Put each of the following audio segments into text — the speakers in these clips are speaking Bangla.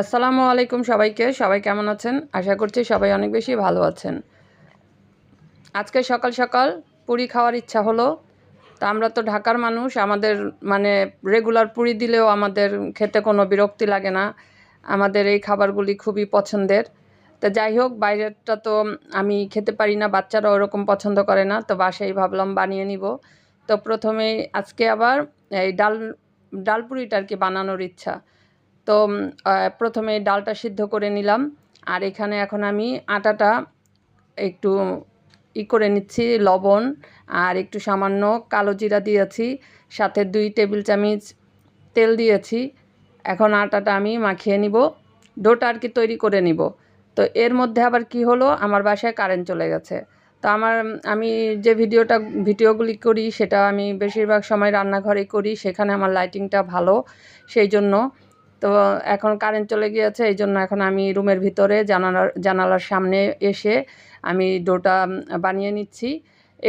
আসসালামু আলাইকুম সবাইকে। সবাই কেমন আছেন? আশা করছি সবাই অনেক বেশি ভালো আছেন। আজকে সকাল সকাল পুরি খাওয়ার ইচ্ছা হলো। তা আমরা তো ঢাকার মানুষ, আমাদের মানে রেগুলার পুরি দিলেও আমাদের খেতে কোনো বিরক্তি লাগে না। আমাদের এই খাবারগুলি খুবই পছন্দের। তো যাই হোক, বাইরেরটা তো আমি খেতে পারি না বাচ্চারা ওরকম পছন্দ করে না, তো বাসায় ভাবলাম বানিয়ে নিব। তো প্রথমেই আজকে আবার এই ডাল ডাল পুরিটা আর কি বানানোর ইচ্ছা। তো প্রথমে ডালটা সিদ্ধ করে নিলাম। আর এখানে এখন আমি আটাটা একটু ই করে নিচ্ছি, লবণ, আর একটু সামান্য কালো জিরা দিয়েছি, সাথে দুই টেবিল চামচ তেল দিয়েছি। এখন আটাটা আমি মাখিয়ে নিব, ডোটা আর কি তৈরি করে নিব। তো এর মধ্যে আবার কি হলো? আমার বাসায় কারেন্ট চলে গেছে। তো আমার আমি যে ভিডিওটা, ভিডিওগুলি করি, সেটা আমি বেশিরভাগ সময় রান্নাঘরে করি, সেখানে আমার লাইটিংটা ভালো। সেই জন্য তো এখন কারেন্ট চলে গিয়েছে এই জন্য এখন আমি রুমের ভিতরে জানালার জানালার সামনে এসে আমি ডোটা বানিয়ে নিচ্ছি।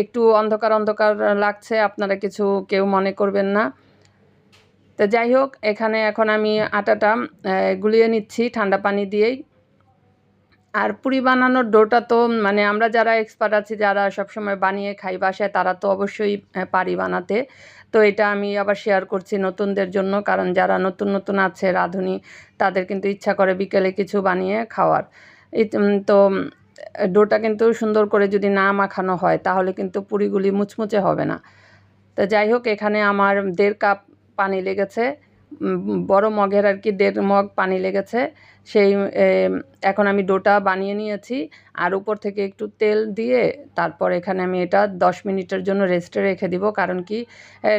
একটু অন্ধকার অন্ধকার লাগছে, আপনারা কিছু কেউ মনে করবেন না। তো যাই হোক, এখানে এখন আমি আটাটা গুলিয়ে নিচ্ছি ঠান্ডা পানি দিয়েই। আর পুরি বানানোর ডোটা তো মানে আমরা যারা এক্সপার্ট আছি যারা সবসময় বানিয়ে খাই বাসায় তারা তো অবশ্যই পারি বানাতে। তো এটা আমি আবার শেয়ার করছি নতুনদের জন্য কারণ যারা নতুন নতুন আছে রাঁধুনি তাদের কিন্তু ইচ্ছা করে বিকেলে কিছু বানিয়ে খাওয়ার। তো, ডোটা কিন্তু সুন্দর করে যদি না মাখানো হয় তাহলে কিন্তু পুরিগুলি মুচমুচে হবে না। তো যাই হোক এখানে আমার দেড় কাপ পানি লেগেছে। বড় মগের আর কি দেড় মগ পানি লেগেছে। সেই এখন আমি ডোটা বানিয়ে নিয়েছি। আর উপর থেকে একটু তেল দিয়ে তারপর এখানে আমি এটা দশ মিনিটের জন্য রেস্টে রেখে দিব। কারণ কি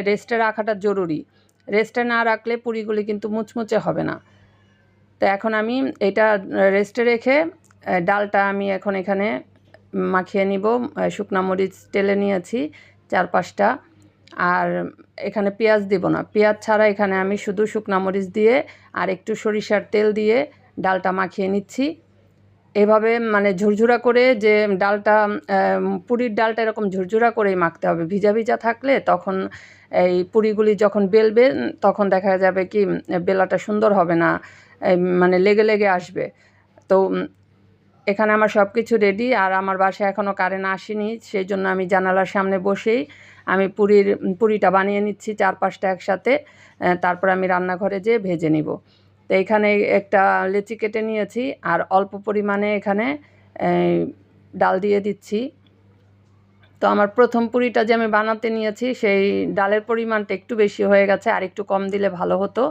রেস্টে রাখাটা জরুরি। রেস্টে না রাখলে পুরিগুলি কিন্তু মুচমুচে হবে না। তো এখন আমি এটা রেস্টে রেখে ডালটা আমি এখন এখানে মাখিয়ে নিব। শুকনা মরিচ টেলে নিয়েছি চার পাঁচটা আর এখানে পেঁয়াজ দিব না। পেঁয়াজ ছাড়া এখানে আমি শুধু শুকনা মরিচ দিয়ে আর একটু সরিষার তেল দিয়ে ডালটা মাখিয়ে নিচ্ছি। এভাবে মানে ঝুরঝুরা করে যে ডালটা পুরির ডালটা এরকম ঝুরঝুরা করেই মাখতে হবে। ভিজা ভিজা থাকলে তখন এই পুরিগুলি যখন বেলবে, তখন দেখা যাবে কি, বেলাটা সুন্দর হবে না মানে লেগে লেগে আসবে। তো এখানে আমার সব কিছু রেডি আর আমার বাসায় এখনও কারেন্ট আসেনি সেই জন্য আমি জানালার সামনে বসেই আমি পুরীর, পুরিটা বানিয়ে নিচ্ছি চার পাঁচটা একসাথে তারপর আমি রান্নাঘরে যেয়ে ভেজে নিব। তো এখানে একটা লেচি কেটে নিয়েছি, আর অল্প পরিমাণে এখানে ডাল দিয়ে দিচ্ছি। তো আমার প্রথম পুরিটা যে আমি বানাতে নিয়েছি, সেই ডালের পরিমাণটা একটু বেশি হয়ে গেছে, আর একটু কম দিলে ভালো হতো।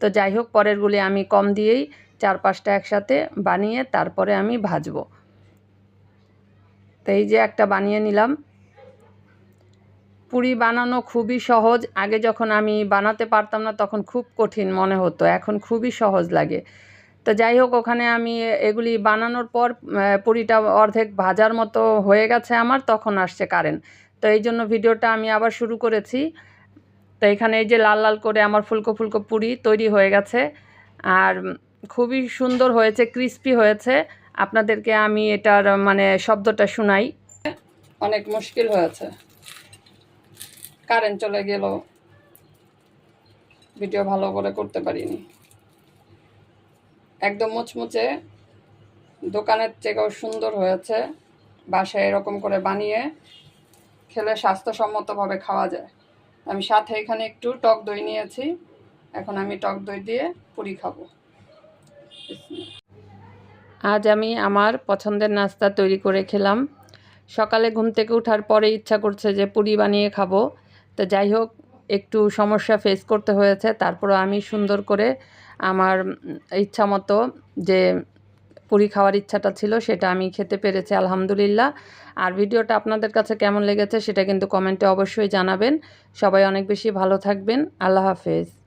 তো যাই হোক, পরেরগুলি আমি কম দিয়েই চার পাঁচটা একসাথে বানিয়ে তারপরে আমি ভাজবো। তো এই যে একটা বানিয়ে নিলাম। পুরি বানানো খুবই সহজ। আগে যখন আমি বানাতে পারতাম না, তখন খুব কঠিন মনে হতো। এখন খুবই সহজ লাগে। তো যাই হোক, ওখানে আমি এগুলি বানানোর পর পুরিটা অর্ধেক ভাজার মতো হয়ে গেছে আমার, তখন আসছে কারেন্ট তো এই জন্য ভিডিওটা আমি আবার শুরু করেছি। তো এখানে এই যে লাল লাল করে আমার ফুলকো ফুলকো পুরি তৈরি হয়ে গেছে। আর খুবই সুন্দর হয়েছে ক্রিস্পি হয়েছে। আপনাদেরকে আমি এটার মানে শব্দটা শোনাই। অনেক মুশকিল হয়েছে। কারেন্ট চলে গেল। ভিডিও ভালো করে করতে পারিনি। একদম মুচমুচে। দোকানের থেকেও সুন্দর হয়েছে। বাসায় এরকম করে বানিয়ে খেলে স্বাস্থ্যসম্মতভাবে খাওয়া যায়। আমি সাথে এখানে একটু টক দই নিয়েছি। এখন আমি টক দই দিয়ে পুরি খাব। আজ আমি আমার পছন্দের নাস্তা তৈরি করে খেলাম। সকালে ঘুম থেকে ওঠার পরে ইচ্ছা করছে যে পুরি বানিয়ে খাব। তো যাই হোক, একটু সমস্যা ফেস করতে হয়েছে। তারপরে আমি সুন্দর করে আমার ইচ্ছা মতো যে পুরি খাওয়ার ইচ্ছাটা ছিল সেটা আমি খেতে পেরেছি, আলহামদুলিল্লাহ। আর ভিডিওটা আপনাদের কাছে কেমন লেগেছে সেটা কিন্তু কমেন্টে অবশ্যই জানাবেন। সবাই অনেক বেশি ভালো থাকবেন। আল্লাহ হাফেজ।